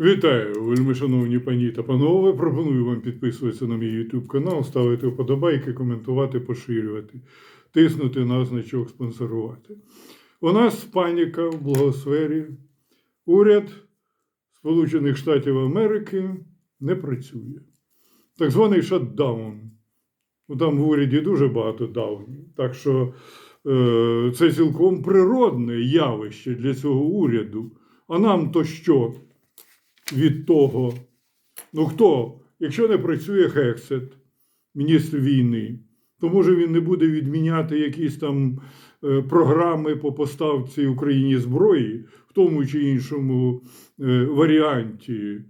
Вітаю, вельми шановні пані та панове. Пропоную вам підписуватися на мій YouTube канал, ставити вподобайки, коментувати, поширювати, тиснути на значок спонсорувати. У нас паніка в благосфері. Уряд Сполучених Штатів Америки не працює. Так званий шатдаун. Ну, Там в уряді дуже багато даунів. Так що е, це цілком природне явище для цього уряду. А нам то що? Від того. Ну хто? Якщо не працює Хексет, міністр війни, то може він не буде відміняти якісь там е, програми по поставці Україні зброї в тому чи іншому е, варіанті,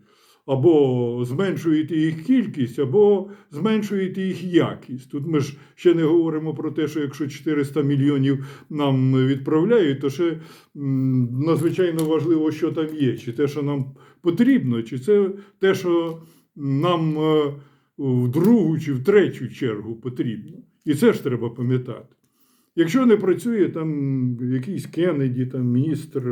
або зменшуєте їх кількість, або зменшуєте їх якість. Тут ми ж ще не говоримо про те, що якщо 400 мільйонів нам відправляють, то ще надзвичайно важливо, що там є, чи те, що нам потрібно, чи це те, що нам е, в другу чи в третю чергу потрібно. І це ж треба пам'ятати. Якщо не працює там якийсь Кеннеді, там міністр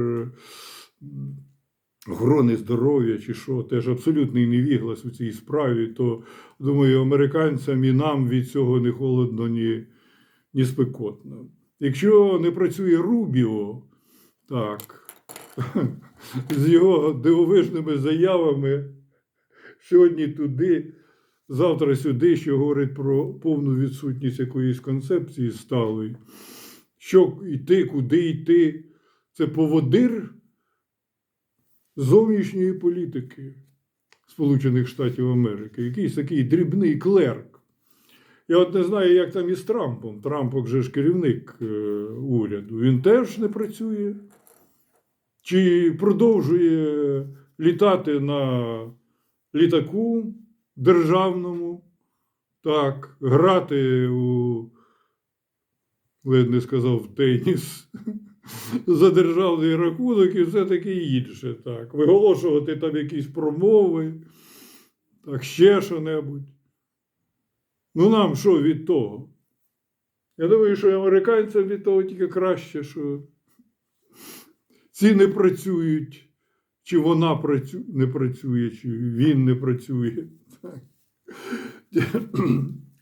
охорони здоров'я чи що, теж абсолютний невіглас у цій справі, то думаю, американцям і нам від цього не холодно, ні, ні спекотно. Якщо не працює Рубіо, так, з його дивовижними заявами сьогодні туди, завтра сюди, що говорить про повну відсутність якоїсь концепції сталої. Що йти, куди йти, це поводир зовнішньої політики Сполучених Штатів Америки, якийсь такий дрібний клерк. Я от не знаю, як там із Трампом. Трамп же ж керівник е, уряду. Він теж не працює. Чи продовжує літати на літаку державному, так, грати у, ледь не сказав, в теніс за державний рахунок і все таке інше. Так. Виголошувати там якісь промови, так, ще що-небудь. Ну, нам що від того? Я думаю, що американцям від того тільки краще, що ці не працюють, чи вона працю... не працює, чи він не працює.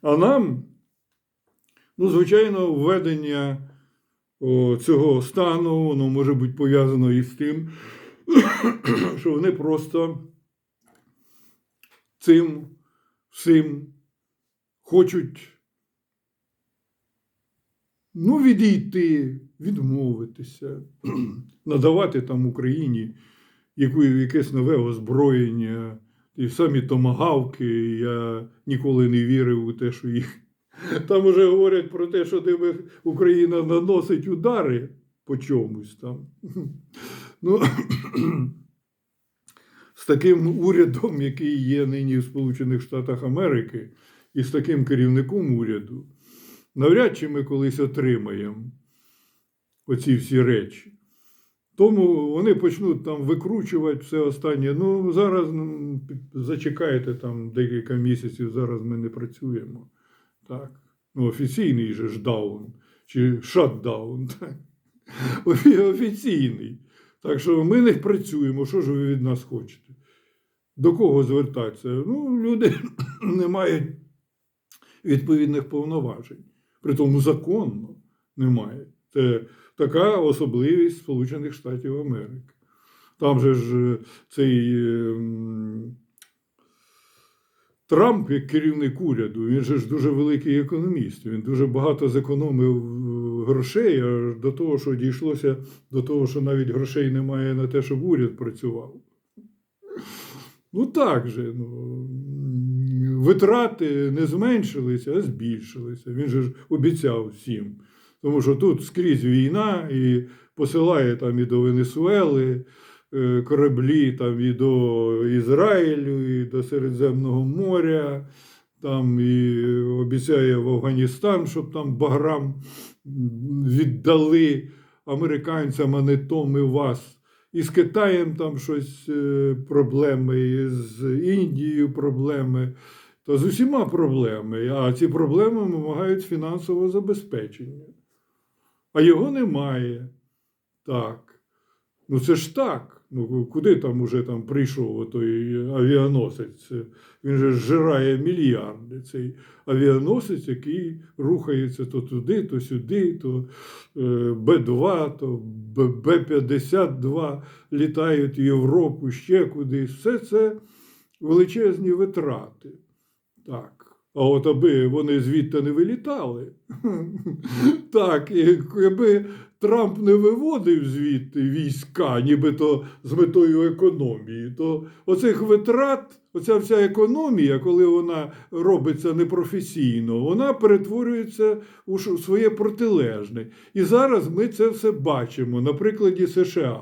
А нам, ну, звичайно, введення цього стану, воно може бути пов'язано із тим, що вони просто цим всім хочуть ну, відійти, відмовитися, надавати там Україні якесь нове озброєння. І самі томагавки, я ніколи не вірив у те, що їх. Там вже говорять про те, що ніби Україна наносить удари по чомусь там. Ну, з таким урядом, який є нині в Сполучених Штатах Америки, і з таким керівником уряду, навряд чи ми колись отримаємо оці всі речі. Тому вони почнуть там викручувати все останнє. Ну, зараз ну, зачекайте там декілька місяців, зараз ми не працюємо. Так. Ну, офіційний же ж даун, чи шатдаун. Так. Офіційний. Так що ми не працюємо. Що ж ви від нас хочете? До кого звертатися? Ну, люди не мають відповідних повноважень. Притому законно немає. Це така особливість Сполучених Штатів Америки. Там же ж е, цей е, м, Трамп, як керівник уряду, він же ж дуже великий економіст. Він дуже багато зекономив е, грошей, аж до того, що дійшлося до того, що навіть грошей немає на те, щоб уряд працював. Ну так же. Ну, витрати не зменшилися, а збільшилися. Він же ж обіцяв всім. Тому що тут скрізь війна і посилає там і до Венесуели кораблі, там і до Ізраїлю, і до Середземного моря, там і обіцяє в Афганістан, щоб там Баграм віддали американцям, а не то ми вас. І з Китаєм там щось е, проблеми, і з Індією проблеми, то з усіма проблеми. А ці проблеми вимагають фінансового забезпечення. А його немає. Так. Ну це ж так. Ну, куди там уже там прийшов той авіаносець? Він же зжирає мільярди. Цей авіаносець, який рухається то туди, то сюди, то е, Б-2, то Б- Б-52 літають в Європу, ще кудись. Все це величезні витрати. Так. А от аби вони звідти не вилітали. Так, якби Трамп не виводив звідти війська, нібито з метою економії, то оцих витрат, оця вся економія, коли вона робиться непрофесійно, вона перетворюється у своє протилежне. І зараз ми це все бачимо на прикладі США.